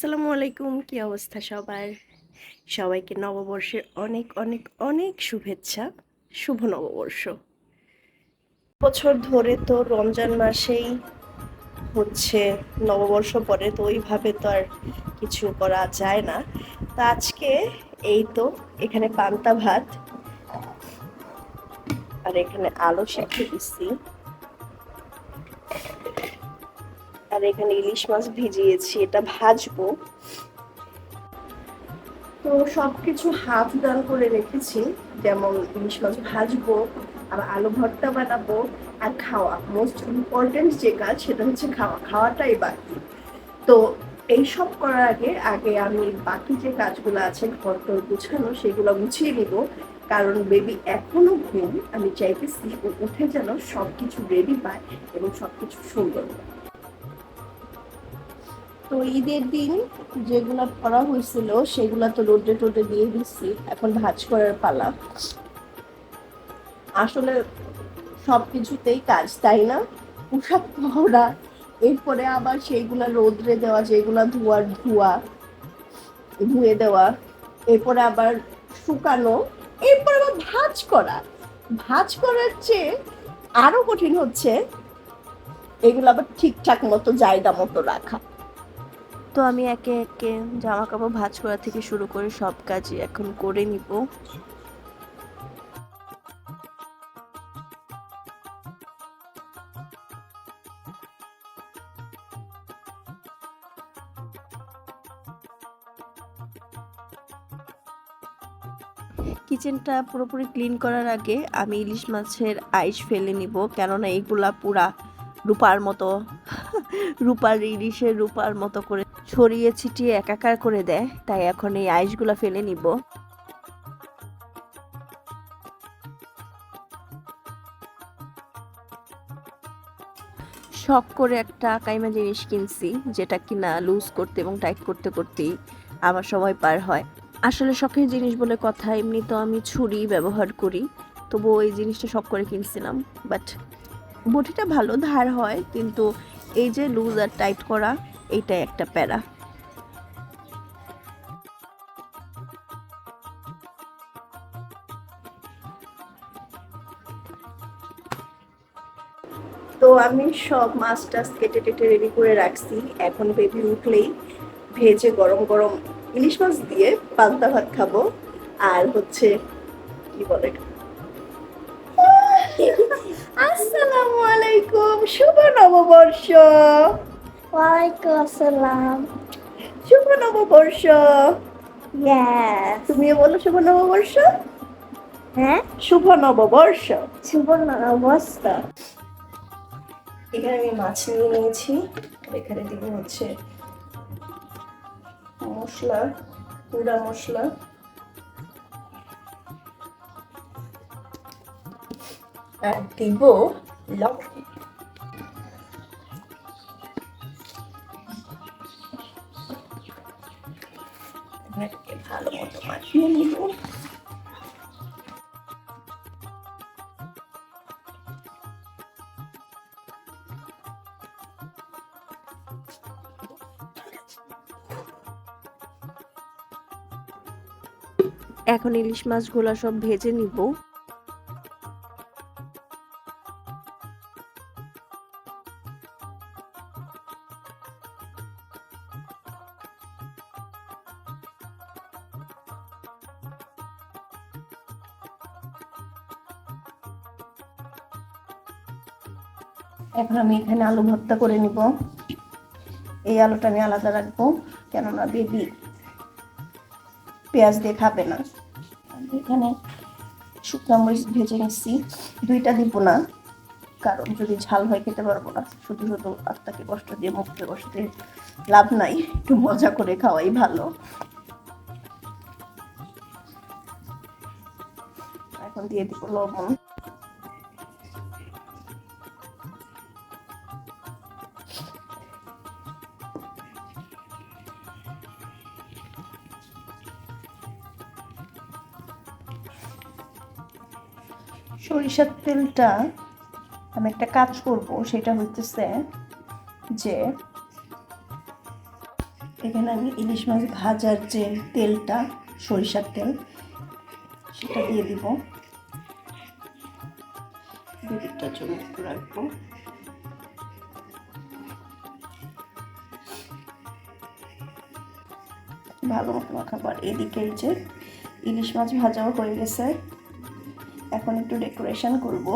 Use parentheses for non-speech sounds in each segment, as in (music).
আসসালামু আলাইকুম, কি অবস্থা সবার? সবাইকে নববর্ষের অনেক অনেক অনেক শুভেচ্ছা, শুভ নববর্ষ। বছর ধরে তো রমজান মাসেই হচ্ছে নববর্ষ পরে তো ওইভাবে তো আর কিছু করা যায় না। তো আজকে এই তো, এখানে পান্তা ভাত, আর এখানে আলু সেদ্ধ দিচ্ছি। আর এখানে ইলিশ মাছ ভিজিয়েছি, এটা ভাজবো। তো সবকিছু হাফ ডাল করে রেখেছি, যেমন ইলিশ মাছ ভাজবো, আর আলু ভর্তা বানাবো, আর খাওয়া। মোস্ট ইম্পর্টেন্ট যে কাজ সেটা হচ্ছে খাওয়া, খাওয়াটাই বাকি। তো এই সব করার আগে আগে আমি বাকি যে কাজগুলো আছে ঘর টর গুছানো, সেগুলো গুছিয়ে নিব। কারণ বেবি এখনও ঘুম, আমি চাইতেছি উঠে যেন সবকিছু রেডি পায় এবং সবকিছু সুন্দর হয়। তো ঈদের দিন যেগুলা করা হয়েছিল, সেগুলো তো রোদে টোডে দিয়ে দিচ্ছি। এখন ভাজ করার পালা। আসলে সব কিছুতেই কাজ, তাই না? পোশাক পরা, এরপরে আবার সেইগুলা রোদ্রে দেওয়া, যেগুলা ধোয়ার ধোয়া, ধুয়ে দেওয়া, এরপরে আবার শুকানো, এরপর আবার ভাজ করা। ভাজ করার চেয়ে আরও কঠিন হচ্ছে, এগুলো আবার ঠিকঠাক মতো জায়গা মতো রাখা। তো আমি একে একে জামা কাপড় ভাঁজ করা থেকে শুরু করে সব কাজই এখন করে নিব। কিচেনটা পুরোপুরি ক্লিন করার আগে আমি ইলিশ মাছের আইস ফেলে নিব, কেননা এগুলা পুরা রূপার মতো, রূপার ইলিশের রূপার মতো করে ছড়িয়ে ছিটিয়ে একাকার করে দেয়, তাই এখন এই আইসগুলো ফেলে নিব। শখ করে একটা কাইমা জিনিস কিনছি, যেটা কিনা লুজ করতে এবং টাইট করতে করতেই আমার সময় পার হয়। আসলে শখের জিনিস বলে কথা, এমনি তো আমি ছুরি ব্যবহার করি, তবুও এই জিনিসটা শখ করে কিনছিলাম। বাট বটিটা ভালো ধার হয়, কিন্তু এই যে লুজ আর টাইট করা এইটাই একটা প্যারা। তো আমি সব মাছ টাছ কেটে টেটে রেডি করে রাখছি। এখন বেবি উঠলেই ভেজে গরম গরম ইলিশ মাছ দিয়ে পান্তা ভাত খাব। আর হচ্ছে কি বলে আসসালামু আলাইকুম শুভ নববর্ষ! ওয়ালাইকুম আসসালাম শুভ নববর্ষ ইয়েস তুমিও বলো শুভ নববর্ষ হ্যাঁ? শুভ নববর্ষ শুভ অবস্থা এখানে আমি মাছ নিয়ে নিয়েছি এখানে দিব হচ্ছে মশলা গুঁড়া মশলা। আর দিব লবণ এটাকে ভালো মতো মাখিয়ে নিব। এখন ইলিশ মাছগুলো সব ভেজে নিব। এখন আমি এখানে আলু ভর্তা করে নিব। এই আলুটা আমি আলাদা রাখব, কেননা বেবি পেঁয়াজ দিয়ে খাবে না। আমি এখানে শুকনো মরিচ ভেজে নিচ্ছি দুইটা দিব না, কারণ যদি ঝাল হয় খেতে পারব না। শুধু শুধু আত্মাকে কষ্ট দিয়ে কষ্ট দিয়ে লাভ নাই, একটু মজা করে খাওয়াই ভালো। এখন দিয়ে দিব লবণ। সরিষার তেলটা আমি একটা কাজ করব, সেটা হইতেছে যে এখানে আমি ইলিশ মাছ ভাজার যে তেলটা, সরিষার তেল, সেটা দিয়ে দিব। দুধটা রাখব। ভালো মতো মাখাবার। এদিকে যে ইলিশ মাছ ভাজাও হয়ে গেছে। এখন একটু ডেকোরেশন করব।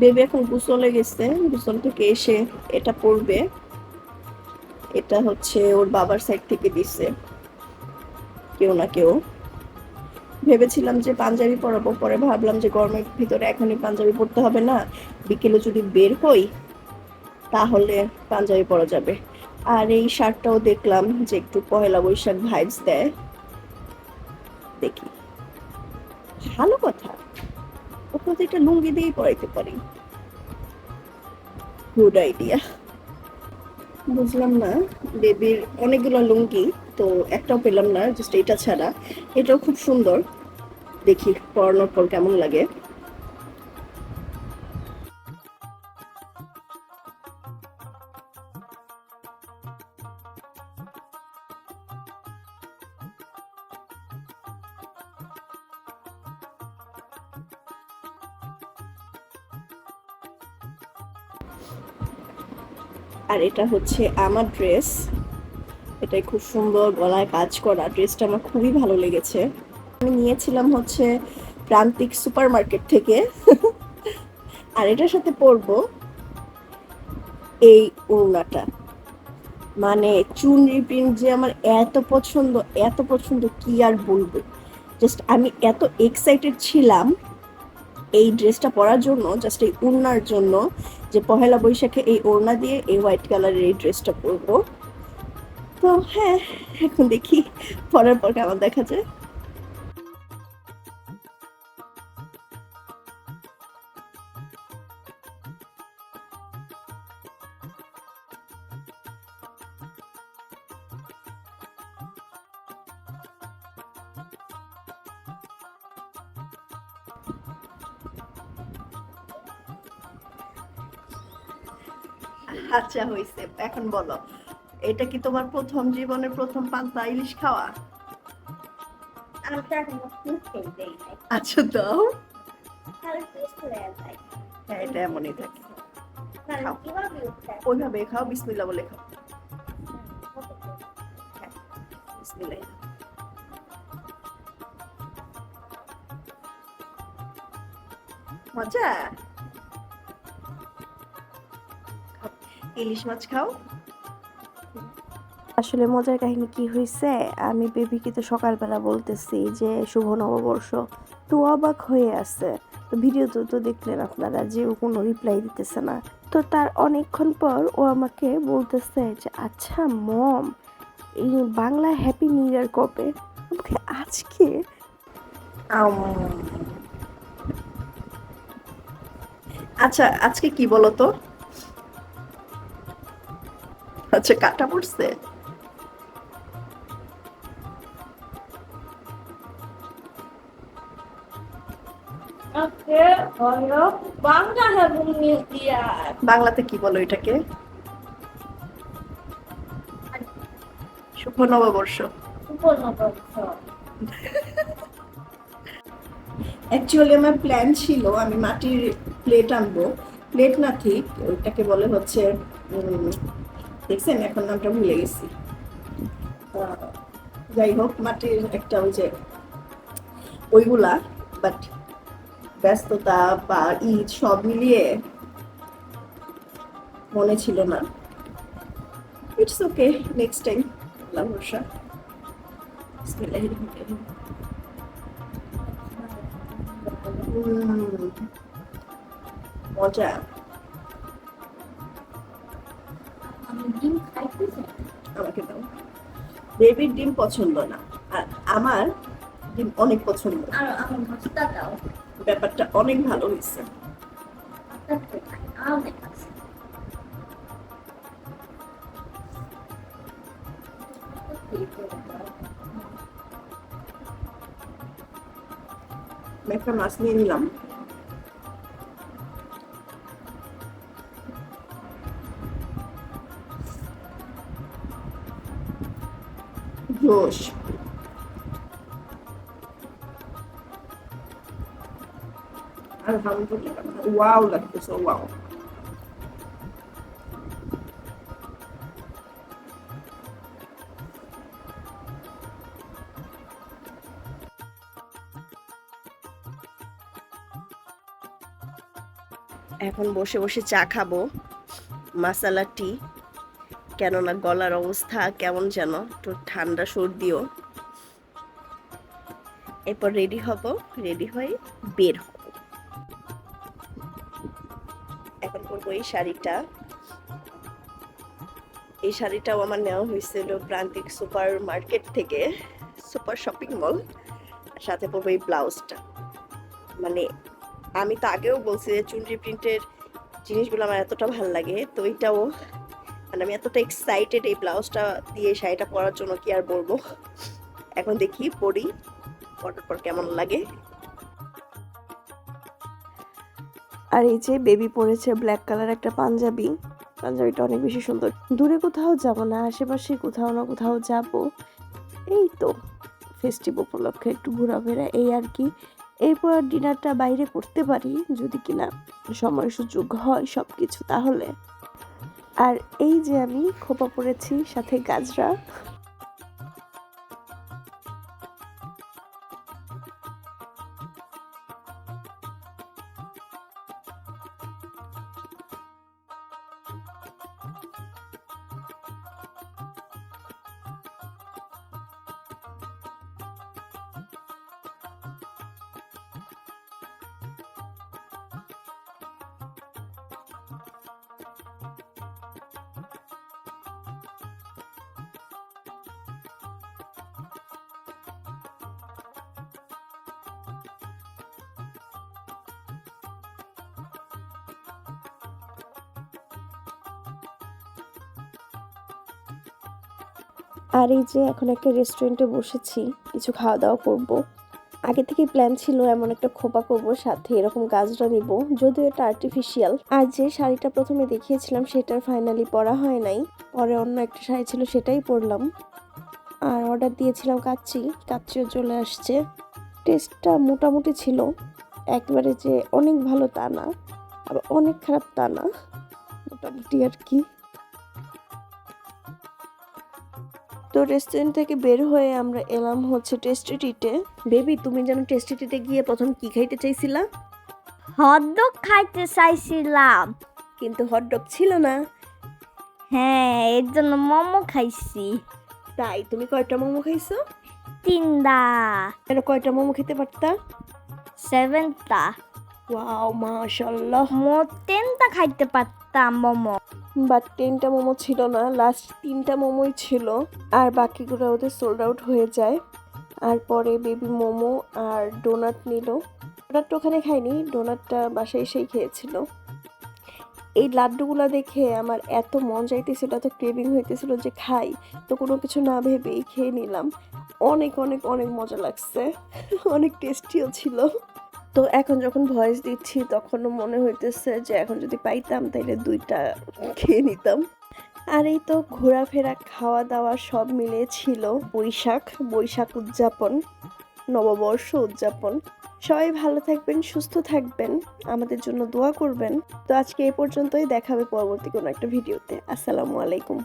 বেবি এখন গোসলে গেছে, গোসল থেকে এসে এটা পড়বে এটা হচ্ছে ওর বাবার সাইড থেকে দিছে, কেউ না কেউ। ভেবেছিলাম যে পাঞ্জাবি পরাবো, পরে ভাবলাম যে গরমের ভিতরে এখনই পাঞ্জাবি পরতে হবে না। বিকেলে যদি বের হই, তাহলে পাঞ্জাবি পরা যাবে। আর এই শার্টটাও দেখলাম যে একটু পহেলা বৈশাখ ভাইবস দেয়। দেখি। ভালো কথা। ওকে তো এটা লুঙ্গি দিয়েই পরাইতে পারি। গুড আইডিয়া বুঝলাম না বেবির অনেকগুলো লুঙ্গি, তো একটাও পেলাম না জাস্ট এটা ছাড়া। এটাও খুব সুন্দর। দেখি, পরানোর পর কেমন লাগে। আর এটা হচ্ছে আমার ড্রেস এটাই খুব সুন্দর গলায় কাজ করা। ড্রেসটা আমার খুবই ভালো লেগেছে। আমি নিয়েছিলাম হচ্ছে প্রান্তিক সুপার মার্কেট থেকে। আর এটার সাথে পরবো এই ওড়নাটা। মানে চুনরি প্রিন্ট যে আমার এত পছন্দ এত পছন্দ, কি আর বলব? জাস্ট আমি এত এক্সাইটেড ছিলাম এই ড্রেসটা পরার জন্য জাস্ট এই ওড়নার জন্য, যে পহেলা বৈশাখে এই ওড়না দিয়ে এই হোয়াইট কালারের এই ড্রেসটা পরবো। তো হ্যাঁ এখন দেখি, পরার পর কেমন দেখা যায়। আচ্ছা হয়েছে এখন বলো এটা কি তোমার প্রথম জীবনের প্রথম পান্তা ইলিশ খাওয়া? নাই। আচ্ছা দাও। হয়ে হ্যাঁ এটা এমনই থাকে। ওইভাবে খাও বিসমিল্লা বলে খাও। বিসমিল্লাহ। মজা? ইলিশ মাছ খাও। আসলে মজার কাহিনী কি হয়েছে আমি বেবিকে তো সকালবেলা বলতেছি যে শুভ নববর্ষ। তো অবাক হয়ে আছে। তো ভিডিওতে তো দেখলেন আপনারা যে ও কোনো রিপ্লাই দিতেছে না। তো তার অনেকক্ষণ পর ও আমাকে বলতেছে যে আচ্ছা মম এই বাংলা হ্যাপি নিউ ইয়ার কবে? আমাকে আজকে। আচ্ছা আজকে কি বলো তো? আচ্ছা কাটা পড়ছে। বাংলাতে কি বলো এটাকে? শুভ নববর্ষ। অ্যাকচুয়ালি আমার প্ল্যান ছিল আমি মাটির প্লেট আনব। প্লেট না ঠিক ওইটাকে বলে হচ্ছে উম, দেখছেন? এখন নামটা ভুলে গেছি। যাই হোক, মাটির একটা ওই যে ওইগুলা বাট ব্যস্ততা বা ঈদ সব মিলিয়ে মনে ছিল না। ইটস ওকে নেক্সট টাইম আল্লাহ ভরসা। মজা। ডিম আমাকে দাও বেবির ডিম পছন্দ না। আর আমার ডিম অনেক পছন্দ। আর আমার মাছটা দাও ব্যাপারটা অনেক ভালো হয়েছে। একটা মাছ নিয়ে নিলাম। জোশ আলহামদুলিল্লাহ ওয়াও লাগতেছে ওয়াও এখন বসে বসে চা খাব মাসালা টি কেননা গলার অবস্থা কেমন যেন একটু ঠান্ডা সর্দিও। এরপর রেডি হব রেডি হয়ে বের হব। এখন করব এই শাড়িটা। এই শাড়িটাও আমার নেওয়া হয়েছিল প্রান্তিক সুপার মার্কেট থেকে, সুপার শপিং মল। সাথে পরবো এই ব্লাউজটা। মানে আমি তো আগেও বলছি যে চুনরি প্রিন্টের জিনিসগুলো আমার এতটা ভালো লাগে, তো এইটাও মানে আমি এতটা এক্সাইটেড এই ব্লাউজটা দিয়ে শাড়িটা পরার জন্য কি আর বলব? এখন দেখি, পরি, পরার পর কেমন লাগে। আর এই যে বেবি পরেছে ব্ল্যাক কালার একটা পাঞ্জাবি, পাঞ্জাবিটা অনেক বেশি সুন্দর। দূরে কোথাও যাব না, আশেপাশে কোথাও না কোথাও যাব। এই তো ফেস্টিভ উপলক্ষে একটু ঘোরাফেরা, এই আর কি। এরপর ডিনারটা বাইরে করতে পারি, যদি কিনা সময় সুযোগ হয় সব কিছু তাহলে। আর এই যে আমি খোপা পড়েছি সাথে গাজরা। আর এই যে এখন একটা রেস্টুরেন্টে বসেছি, কিছু খাওয়া দাওয়া করব। আগে থেকে প্ল্যান ছিল এমন একটা খোপা করব, সাথে এরকম গাছটা নিব, যদিও এটা আর্টিফিশিয়াল আর যে শাড়িটা প্রথমে দেখিয়েছিলাম সেটার ফাইনালি পরা হয় নাই, পরে অন্য একটা শাড়ি ছিল সেটাই পরলাম। আর অর্ডার দিয়েছিলাম কাচ্চি, কাচ্চিও চলে আসছে। টেস্টটা মোটামুটি ছিল, একবারে যে অনেক ভালো তা না, আবার অনেক খারাপ তা না, মোটামুটি আর কি। তো রেস্টুরেন্ট থেকে বের হয়ে আমরা এলাম হচ্ছে টেস্টিটিতে বেবি তুমি যেন টেস্টিটিতে গিয়ে প্রথম কি খাইতে চাইছিলা? হটডগ খাইতে চাইছিলাম। কিন্তু হটডগ ছিল না। হ্যাঁ এর জন্য মোমো খাইছি। তাই তুমি কয়টা মোমো খাইছো? তিনটা। কেন কয়টা মোমো খেতে পারতা? সেভেনটা ওয়াও মাশাল্লাহ মোট টেনটা খাইতে পারতাম মোমো। বাট টেনটা মোমো ছিল না লাস্ট তিনটা মোমোই ছিল। আর বাকিগুলো ওদের সোল্ড আউট হয়ে যায়। আর পরে বেবি মোমো আর ডোনাট নিল। ডোনাটটা ওখানে খাইনি ডোনাটটা বাসায় এসেই খেয়েছিল। এই লাড্ডুগুলো দেখে আমার এত মন চাইতেছিল এত ক্রেভিং হইতেছিল যে খাই। তো কোনো কিছু না ভেবেই খেয়ে নিলাম। অনেক অনেক অনেক মজা লাগছে। (laughs) অনেক টেস্টিও ছিল। তো এখন যখন ভয়েস দিচ্ছি, তখনও মনে হইতেছে যে এখন যদি পাইতাম, তাইলে দুইটা খেয়ে নিতাম। আর এই তো ঘোরাফেরা খাওয়া দাওয়া সব মিলে ছিল বৈশাখ বৈশাখ উদযাপন, নববর্ষ উদযাপন। সবাই ভালো থাকবেন, সুস্থ থাকবেন, আমাদের জন্য দোয়া করবেন। তো আজকে এই পর্যন্তই, দেখাবে পরবর্তী কোনো একটা ভিডিওতে। আসসালামু আলাইকুম।